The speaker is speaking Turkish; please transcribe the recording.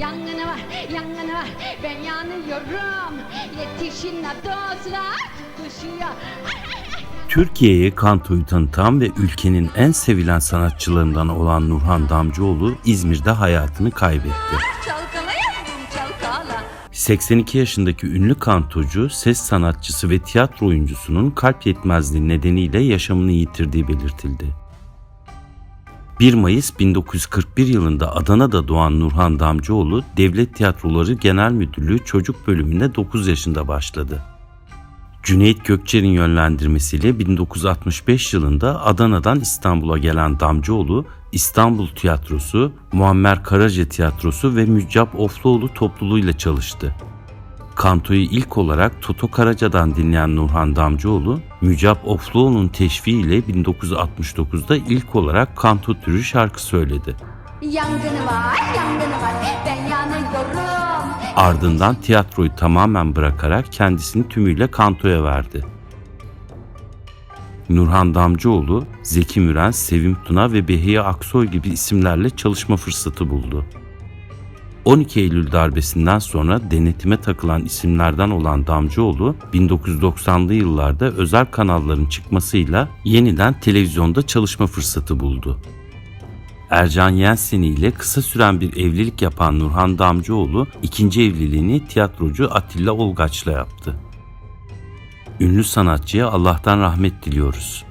Yangını var, yangını var. Ben yanıyorum. Yetişin la dostlar. Düşüyor. Kantoyu tanıtan ve ülkenin en sevilen sanatçılarından olan Nurhan Damcıoğlu İzmir'de hayatını kaybetti. Çalkala yavrum çalkala. 82 yaşındaki ünlü kantocu, ses sanatçısı ve tiyatro oyuncusunun kalp yetmezliği nedeniyle yaşamını yitirdiği belirtildi. 1 Mayıs 1941 yılında Adana'da doğan Nurhan Damcıoğlu, Devlet Tiyatroları Genel Müdürlüğü Çocuk Bölümüne 9 yaşında başladı. Cüneyt Gökçer'in yönlendirmesiyle 1965 yılında Adana'dan İstanbul'a gelen Damcıoğlu, İstanbul Tiyatrosu, Muammer Karaca Tiyatrosu ve Müccap Ofluoğlu topluluğuyla çalıştı. Kantoyu ilk olarak Toto Karaca'dan dinleyen Nurhan Damcıoğlu, Mücap Ofluoğlu'nun teşviğiyle 1969'da ilk olarak kanto türü şarkı söyledi. Yangını var, yangını var. Ben yanıyorum. Ardından tiyatroyu tamamen bırakarak kendisini tümüyle kantoya verdi. Nurhan Damcıoğlu, Zeki Müren, Sevim Tuna ve Behiye Aksoy gibi isimlerle çalışma fırsatı buldu. 12 Eylül darbesinden sonra denetime takılan isimlerden olan Damcıoğlu, 1990'lı yıllarda özel kanalların çıkmasıyla yeniden televizyonda çalışma fırsatı buldu. Ercan Yenseni ile kısa süren bir evlilik yapan Nurhan Damcıoğlu ikinci evliliğini tiyatrocu Atilla Olgaç'la yaptı. Ünlü sanatçıya Allah'tan rahmet diliyoruz.